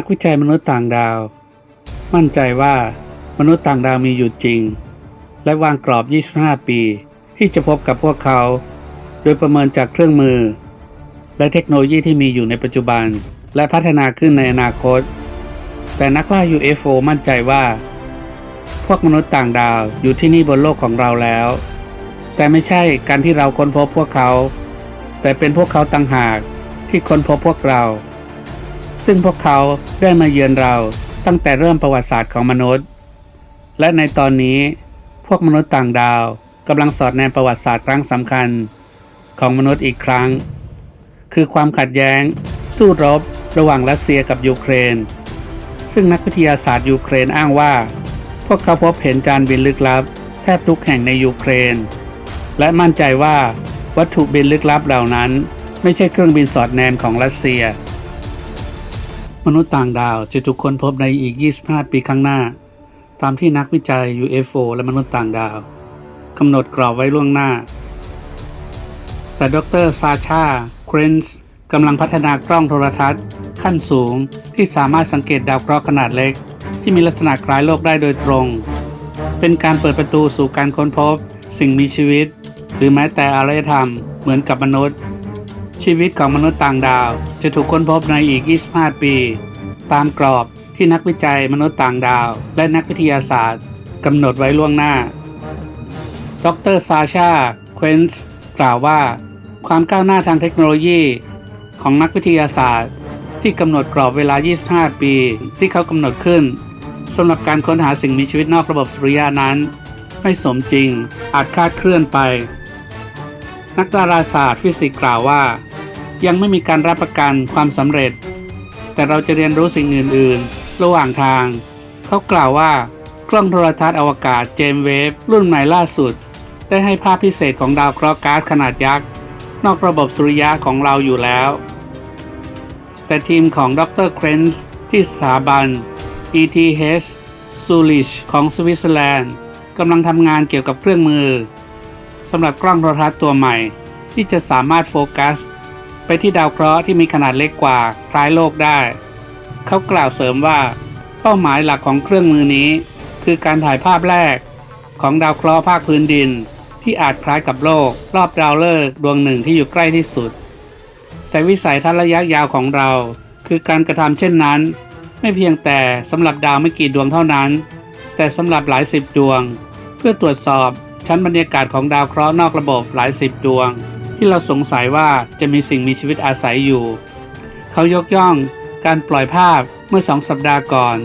นักวิจัยมนุษย์ต่างดาว มั่นใจว่ามนุษย์ต่างดาวมีอยู่จริง และวางกรอบ 25 ปี ที่จะพบกับพวกเขา โดยประเมินจากเครื่องมือ และเทคโนโลยีที่มีอยู่ในปัจจุบัน และพัฒนาขึ้นในอนาคต แต่นักล่า UFO มั่นใจว่า พวกมนุษย์ต่างดาวอยู่ที่นี่บนโลกของเราแล้ว แต่ไม่ใช่การที่เราค้นพบพวกเขา แต่เป็นพวกเขาต่างหากที่ค้นพบพวกเรา ซึ่งพวกเขาได้มาเยือนเราตั้งแต่เริ่มประวัติศาสตร์ของมนุษย์ และในตอนนี้พวกมนุษย์ต่างดาวกำลังสอดแนมประวัติศาสตร์ครั้งสำคัญของมนุษย์อีกครั้ง คือความขัดแย้ง สู้รบ ระหว่างรัสเซียกับยูเครน ซึ่งนักวิทยาศาสตร์ยูเครนอ้างว่า พวกเขาพบเห็นจานบินลึกลับ แทบทุกแห่งในยูเครน และมั่นใจว่าวัตถุบินลึกลับเหล่านั้น ไม่ใช่เครื่องบินสอดแนมของรัสเซีย มนุษย์ต่างดาวจะถูกค้นพบในอีก 25 ปีข้างหน้า ตามที่นักวิจัย UFO และมนุษย์ต่างดาวกำหนดกรอบไว้ล่วงหน้า แต่ดรซาชาครนส์กำลังพัฒนากล้องโทรทัศน์ ขั้นสูงที่สามารถสังเกตดาวเคราะห์ขนาดเล็ก ที่มีลักษณะคล้ายโลกได้โดยตรง เป็นการเปิดประตูสู่การค้นพบ สิ่งมีชีวิต หรือแม้แต่อารยธรรมเหมือนกับมนุษย์ ชีวิตของมนุษย์ต่างดาว จะถูกค้นพบในอีก 25 ปี ตามกรอบที่นักวิจัยมนุษย์ต่างดาว และนักวิทยาศาสตร์กำหนดไว้ล่วงหน้า ดรซาชาเควนส์กล่าวว่า ความก้าวหน้าทางเทคโนโลยี ของนักวิทยาศาสตร์ ที่กำหนดกรอบเวลา 25 ปี ที่เขากำหนดขึ้นสำหรับการค้นหาสิ่งมีชีวิตนอกระบบสุริยะนั้น ไม่สมจริงอาจคลาดเคลื่อนไป นักดาราศาสตร์ฟิสิกส์กล่าวว่า ยังไม่มีการรับประกันความสำเร็จ แต่เราจะเรียนรู้สิ่งอื่น ๆ ระหว่างทาง เขากล่าวว่ากล้องโทรทัศน์อวกาศเจมเวฟรุ่นใหม่ล่าสุด ได้ให้ภาพพิเศษของดาวเคราะห์ก๊าซขนาดยักษ์นอกระบบสุริยะของเราอยู่แล้ว แต่ทีมของดรเครนส์ที่สถาบัน ETH Zurich ของสวิตเซอร์แลนด์กำลังทำงานเกี่ยวกับเครื่องมือ สำหรับกล้องโทรทัศน์ตัวใหม่ ที่จะสามารถโฟกัส ไปที่ดาวเคราะห์ที่มีขนาดเล็กกว่าคล้ายโลกได้ เขากล่าวเสริมว่า เป้าหมายหลักของเครื่องมือนี้ คือการถ่ายภาพแรก ของดาวเคราะห์ภาคพื้นดิน ที่อาจคล้ายกับโลก รอบดาวฤกษ์ดวงหนึ่งที่อยู่ใกล้ที่สุด แต่วิสัยทัศน์ระยะยาวของเรา คือการกระทำเช่นนั้น ไม่เพียงแต่สำหรับดาวไม่กี่ดวงเท่านั้น แต่สำหรับหลายสิบดวง เพื่อตรวจสอบ ชั้นบรรยากาศของดาวเคราะห์นอกระบบหลายสิบดวง ที่เราสงสัยว่าจะมีสิ่งมีชีวิตอาศัยอยู่ เขายกย่องการปล่อยภาพเมื่อสองสัปดาห์ก่อน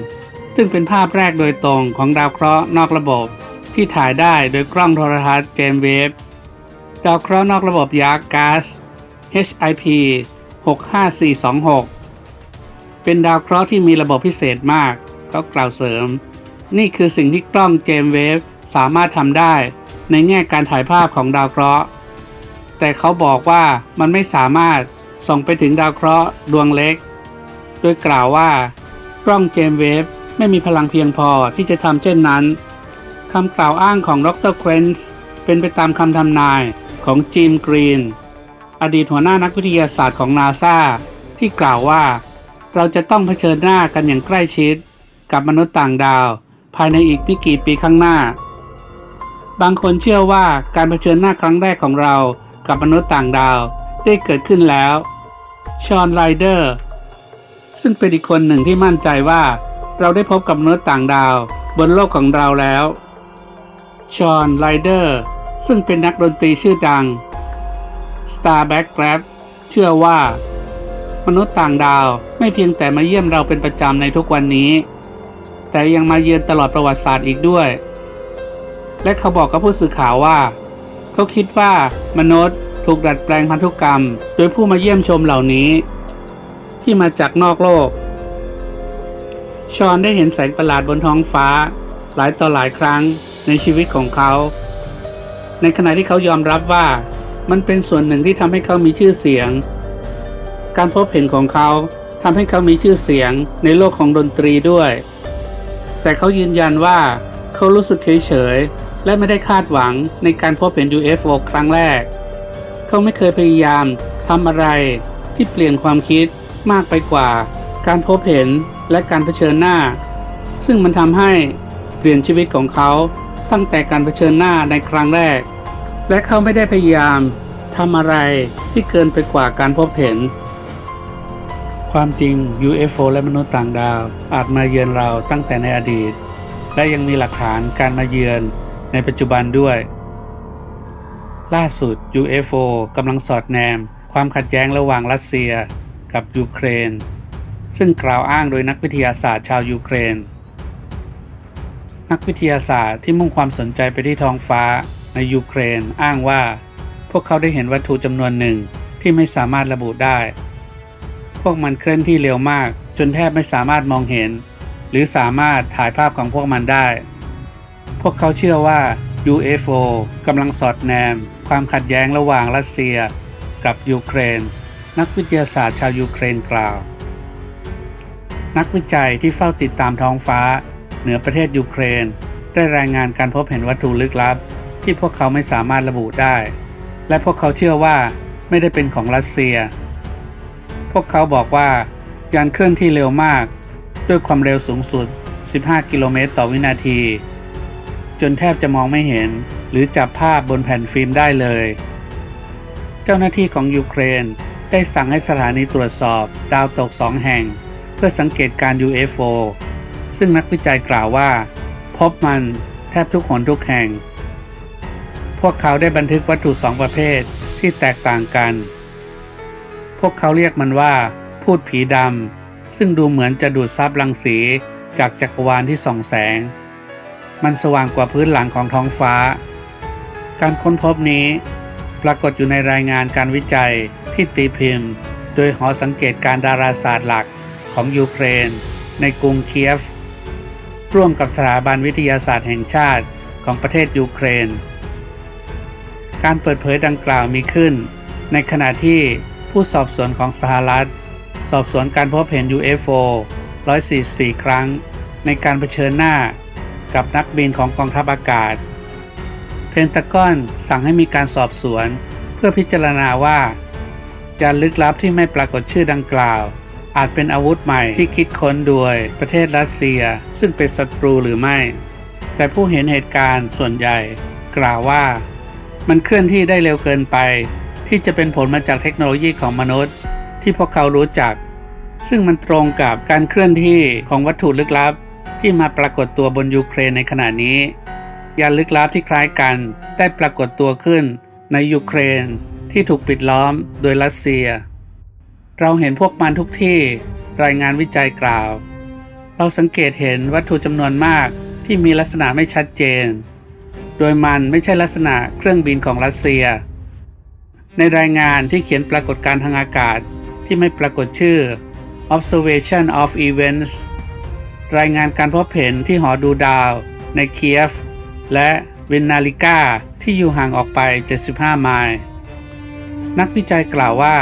ซึ่งเป็นภาพแรกโดยตรงของดาวเคราะห์นอกระบบที่ถ่ายได้โดยกล้องโทรทัศน์เจมเวฟดาวเคราะห์นอกระบบยักษ์ก๊าซ HIP 65426 เป็นดาวเคราะห์ที่มีระบบพิเศษมาก เขากล่าวเสริม นี่คือสิ่งที่กล้องเจมเวฟสามารถทำได้ ในแง่การถ่ายภาพของดาวเคราะห์ แต่เขาบอกว่ามันไม่สามารถส่งไปถึงดาวเคราะห์ดวงเล็ก โดยกล่าวว่ากล้องเจมเวฟไม่มีพลังเพียงพอที่จะทำเช่นนั้นคำกล่าวอ้างของดรเครนส์เป็นไปตามคำทำนายของจิมกรีน อดีตหัวหน้านักวิทยาศาสตร์ของนาซาที่กล่าวว่า เราจะต้องเผชิญหน้ากันอย่างใกล้ชิด กับมนุษย์ต่างดาว ภายในอีกไม่กี่ปีข้างหน้า บางคนเชื่อว่าการเผชิญหน้าครั้งแรกของเรากับมนุษย์ต่างดาวได้เกิดขึ้นแล้ว ชอนไรเดอร์ ซึ่งเป็นอีกคนหนึ่งที่มั่นใจว่า เราได้พบกับมนุษย์ต่างดาว บนโลกของเราแล้ว ชอนไรเดอร์ ซึ่งเป็นนักดนตรีชื่อดัง Starback Grab เชื่อว่า มนุษย์ต่างดาวไม่เพียงแต่มาเยี่ยมเราเป็นประจำในทุกวันนี้ แต่ยังมาเยือนตลอดประวัติศาสตร์อีกด้วย และเขาบอกกับผู้สื่อข่าวว่า เขาคิดว่ามนุษย์ถูกดัดแปลงพันธุกรรม โดยผู้มาเยี่ยมชมเหล่านี้ ที่มาจากนอกโลก ชอนได้เห็นแสงประหลาดบนท้องฟ้า หลายต่อหลายครั้งในชีวิตของเขา ในขณะที่เขายอมรับว่า มันเป็นส่วนหนึ่งที่ทำให้เขามีชื่อเสียง การพบเห็นของเขาทำให้เขามีชื่อเสียงในโลกของดนตรีด้วย แต่เขายืนยันว่าเขารู้สึกเฉยๆ และไม่ได้คาดหวังในการพบเห็น UFO ครั้งแรก เขาไม่เคยพยายามทำอะไรที่เปลี่ยนความคิดมากไปกว่า การพบเห็นและการเผชิญหน้า ซึ่งมันทำให้เปลี่ยนชีวิตของเขาตั้งแต่การเผชิญหน้าในครั้งแรก และเขาไม่ได้พยายามทำอะไรที่เกินไปกว่าการพบเห็น ความจริง UFO และมนุษย์ต่างดาวอาจมาเยือนเราตั้งแต่ในอดีต และยังมีหลักฐานการมาเยือน ในปัจจุบันด้วย ล่าสุด UFO กำลังสอดแนม ความขัดแย้งระหว่างรัสเซียกับยูเครน ซึ่งกล่าวอ้างโดยนักวิทยาศาสตร์ชาวยูเครน นักวิทยาศาสตร์ที่มุ่งความสนใจไปที่ท้องฟ้าในยูเครนอ้างว่า พวกเขาได้เห็นวัตถุจำนวนหนึ่งที่ไม่สามารถระบุได้ พวกมันเคลื่อนที่เร็วมากจนแทบไม่สามารถมองเห็น หรือสามารถถ่ายภาพของพวกมันได้ พวกเขาเชื่อว่า UFO กำลังสอดแนม ความขัดแย้งระหว่างรัสเซีย กับยูเครน นักวิทยาศาสตร์ชาวยูเครนกล่าว นักวิจัยที่เฝ้าติดตามท้องฟ้า เหนือประเทศยูเครน ได้รายงานการพบเห็นวัตถุลึกลับ ที่พวกเขาไม่สามารถระบุได้ และพวกเขาเชื่อว่าไม่ได้เป็นของรัสเซีย พวกเขาบอกว่ายานเคลื่อนที่เร็วมาก ด้วยความเร็วสูงสุด 15 กิโลเมตรต่อวินาที จนแทบจะมองไม่เห็น หรือจับภาพบนแผ่นฟิล์มได้เลย เจ้าหน้าที่ของยูเครนได้สั่งให้สถานีตรวจสอบ ดาวตกสองแห่ง เพื่อสังเกตการ UFO ซึ่งนักวิจัยกล่าวว่า พบมันแทบทุกหนทุกแห่ง พวกเขาได้บันทึกวัตถุสองประเภทที่แตกต่างกัน พวกเขาเรียกมันว่า พูดผีดำซึ่งดูเหมือนจะดูดซับรังสีจากจักรวาลที่ส่องแสง มันสว่างกว่าพื้นหลังของท้องฟ้า การค้นพบนี้ปรากฏอยู่ในรายงานการวิจัยที่ตีพิมพ์ โดยหอสังเกตการดาราศาสตร์หลักของยูเครน ในกรุงเคียฟ ร่วมกับสถาบันวิทยาศาสตร์แห่งชาติของประเทศยูเครน การเปิดเผยดังกล่าวมีขึ้น ในขณะที่ผู้สอบสวนของสหรัฐ สอบสวนการพบเห็น UFO 144 ครั้ง ในการเผชิญหน้า กับนักบินของกองทัพอากาศ เพนตากอนสั่งให้มีการสอบสวน เพื่อพิจารณาว่ายานลึกลับที่ไม่ปรากฏชื่อดังกล่าว อาจเป็นอาวุธใหม่ที่คิดค้นโดยประเทศรัสเซียซึ่งเป็นศัตรูหรือไม่ แต่ผู้เห็นเหตุการณ์ส่วนใหญ่ กล่าวว่า มันเคลื่อนที่ได้เร็วเกินไป ที่จะเป็นผลมาจากเทคโนโลยีของมนุษย์ ที่พวกเขารู้จัก ซึ่งมันตรงกับการเคลื่อนที่ของวัตถุลึกลับ ที่มาปรากฏตัวบนยูเครนในขณะนี้ ยานลึกลับที่คล้ายกันได้ปรากฏตัวขึ้นในยูเครนที่ถูกปิดล้อมโดยรัสเซีย เราเห็นพวกมันทุกที่รายงานวิจัยกล่าว เราสังเกตเห็นวัตถุจำนวนมากที่มีลักษณะไม่ชัดเจน โดยมันไม่ใช่ลักษณะเครื่องบินของรัสเซีย ในรายงานที่เขียนปรากฏการทางอากาศที่ไม่ปรากฏชื่อ observation of events รายงานการพบเห็นที่หอดูดาวในเคียฟ และเวนนาลิกาที่อยู่ห่างออกไป 75 ไมล์ นักวิจัยกล่าวว่า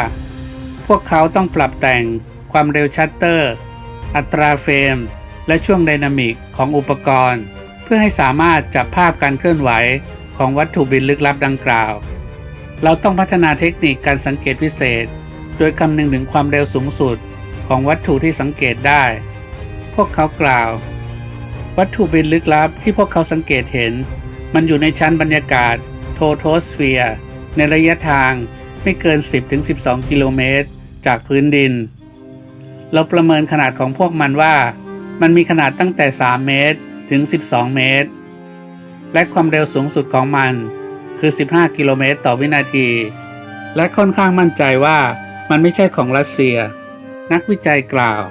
พวกเขาต้องปรับแต่งความเร็วชัตเตอร์ อัตราเฟรม และช่วงไดนามิกของอุปกรณ์ เพื่อให้สามารถจับภาพการเคลื่อนไหวของวัตถุบินลึกลับดังกล่าว เราต้องพัฒนาเทคนิคการสังเกตพิเศษ โดยคำนึงถึงความเร็วสูงสุดของวัตถุที่สังเกตได้ พวกเขากล่าว วัตถุบินลึกลับที่พวกเขาสังเกตเห็น มันอยู่ในชั้นบรรยากาศโทโทสเฟียร์ในระยะทางไม่เกิน 10-12 กิโลเมตร จากพื้นดิน เราประเมินขนาดของพวกมันว่า มันมีขนาดตั้งแต่ 3 เมตรถึง 12 เมตร และความเร็วสูงสุดของมันคือ 15 กิโลเมตรต่อวินาที และค่อนข้างมั่นใจว่ามันไม่ใช่ของรัสเซีย นักวิจัยกล่าว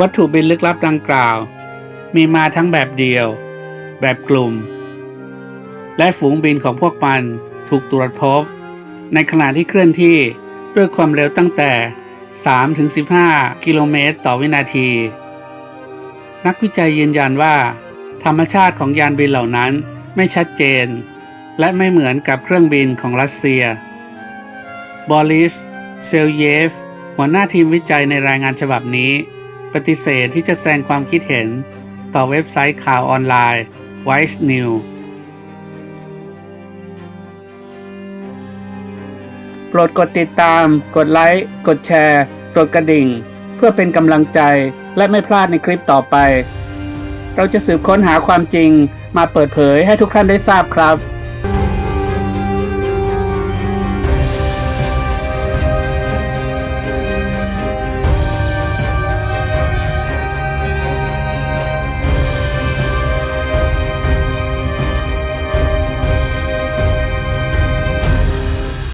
วัตถุบินลึกลับดังกล่าว มีมาทั้งแบบเดียว แบบกลุ่ม และฝูงบินของพวกมันถูกตรวจพบ ในขณะที่เคลื่อนที่ด้วยความเร็วตั้งแต่ 3-15 กิโลเมตรต่อวินาที นักวิจัยยืนยันว่า ธรรมชาติของยานบินเหล่านั้นไม่ชัดเจน และไม่เหมือนกับเครื่องบินของรัสเซีย บอริส เซลเยฟ หัวหน้าทีมวิจัยในรายงานฉบับนี้ ปฏิเสธที่จะแสดงความคิดเห็นต่อเว็บไซต์ข่าวออนไลน์ Vice News โปรดกดติดตาม กดไลค์ กดแชร์ กดกระดิ่ง เพื่อเป็นกำลังใจและไม่พลาดในคลิปต่อไป เราจะสืบค้นหาความจริงมาเปิดเผยให้ทุกท่านได้ทราบครับ